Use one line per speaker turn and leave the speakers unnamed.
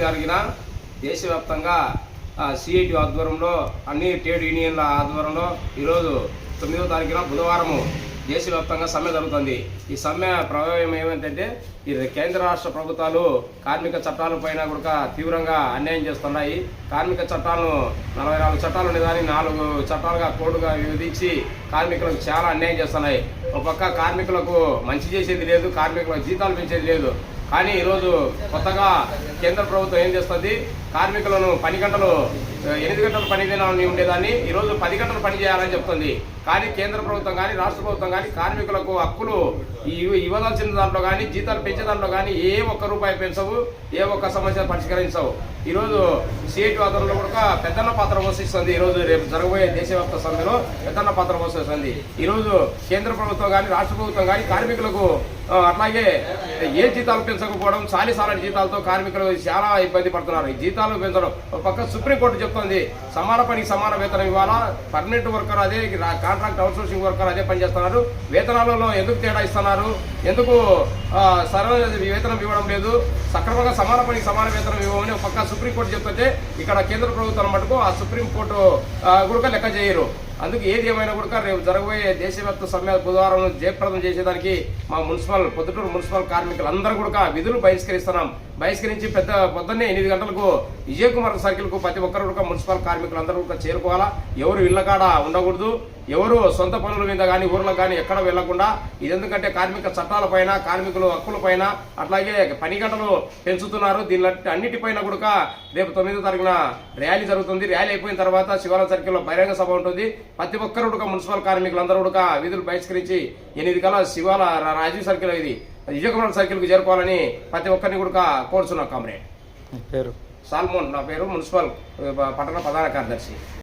తారీఖున దేశవ్యాప్తంగా సిఐటి ఆధ్వర్యంలో అన్ని ట్రేడ్ యూనియన్ల ఆధ్వర్యంలో ఈరోజు తొమ్మిదో తారీఖున బుధవారము దేశవ్యాప్తంగా సమ్మె జరుగుతుంది. ఈ సమ్మె ప్రభావం ఏమిటంటే ఈ కేంద్ర రాష్ట్ర ప్రభుత్వాలు కార్మిక చట్టాల పైన కూడా తీవ్రంగా అన్యాయం చేస్తున్నాయి. కార్మిక చట్టాలను నలభై నాలుగు చట్టాలు ఉండేదాన్ని నాలుగు చట్టాలుగా కోడ్గా విధించి కార్మికులకు చాలా అన్యాయం చేస్తున్నాయి. ఒక పక్క కార్మికులకు మంచి చేసేది లేదు కార్మికులకు జీతాలు పెంచేది లేదు. కానీ ఈరోజు కొత్తగా కేంద్ర ప్రభుత్వం ఏం చేస్తుంది? కార్మికులను పని గంటలు ఎనిమిది గంటలు పని దినాలని ఉండేదాన్ని. ఈరోజు పది గంటలు పని చేయాలని చెప్తుంది. కానీ కేంద్ర ప్రభుత్వం కానీ రాష్ట్ర ప్రభుత్వం కానీ కార్మికులకు హక్కులు ఇవ్- ఇవ్వదాల్సిన దాంట్లో కానీ జీతాలు పెంచే దాంట్లో కానీ ఏ ఒక్క రూపాయి పెంచవు ఏ ఒక్క సమస్య పరిష్కరించవు. ఈరోజు సిఐటి వాతావరణంలో కూడా పెద్దన్న పాత్ర పోషిస్తుంది. ఈరోజు రేపు జరగబోయే దేశవ్యాప్త సమ్మెలో పెద్దన్న పాత్ర పోషిస్తుంది. ఈరోజు కేంద్ర ప్రభుత్వం కానీ రాష్ట్ర ప్రభుత్వం కానీ కార్మికులకు అట్లాగే ఏ జీతాలు పెంచకపోవడం సాలిసాలని జీతాలతో కార్మికులు చాలా ఇబ్బంది పడుతున్నారు. ఈ జీతాలు పెంచడం ఒక పక్క సుప్రీంకోర్టు చెప్తోంది. సమాన పనికి సమాన వేతనం ఇవ్వాలా? పర్మనెంట్ వర్కర్ అదే కాంట్రాక్ట్ అవుట్సోర్సింగ్ వర్కర్ అదే పనిచేస్తున్నారు వేతనాలలో ఎందుకు తేడా ఇస్తున్నారు? ఎందుకు సరైన వేతనం ఇవ్వడం లేదు? సక్రమంగా సమాన పనికి సమాన వేతనం ఇవ్వమని ఒక పక్క సుప్రీంకోర్టు చెప్తుంటే ఇక్కడ కేంద్ర ప్రభుత్వం మటుకు ఆ సుప్రీంకోర్టు కూడా లెక్క చేయరు. అందుకు ఏది ఏమైనా కూడా రేపు జరగబోయే దేశవ్యాప్త సమ్మె బుధవారం జయప్రదం చేసేదానికి మా మున్సిపల్ పొద్దుటూరు మున్సిపల్ కార్మికులందరూ కూడా విధులు బహిష్కరిస్తున్నాం. బహిష్కరించి పెద్ద పొద్దున్నే ఎనిమిది గంటలకు విజయ కుమార్ సర్కిల్కు ప్రతి ఒక్కరు కూడా మున్సిపల్ కార్మికులందరూ కూడా చేరుకోవాలా? ఎవరు ఇళ్ళ కాడ ఉండకూడదు? ఎవరు సొంత పనుల మీద కానీ ఊర్లో కానీ ఎక్కడ వెళ్ళకుండా ఇది ఎందుకంటే కార్మిక చట్టాలపైన కార్మికులు కార్మికుల అట్లాగే పని గంటలు పెంచుతున్నారు. దీని అన్నిటిపైన కూడా రేపు తొమ్మిదో తారీఖున ర్యాలీ జరుగుతుంది. ర్యాలీ అయిపోయిన తర్వాత శివాలయం సర్కిల్లో బహిరంగ సభ ఉంటుంది. ప్రతి ఒక్కరు కూడా మున్సిపల్ కార్మికులందరూ కూడా విధులు బహిష్కరించి ఎనిమిది కల శివాల రా- రాజీవ్ సర్కిల్ ఇది విజయకుమార్ సర్కిల్కు చేరుకోవాలని ప్రతి ఒక్కరిని కూడా కోరుచున్నాం కామ్రేడ్.
పేరు?
సాల్మోన్ నా పేరు మున్సిపల్ పట్టణ ప్రధాన కార్యదర్శి.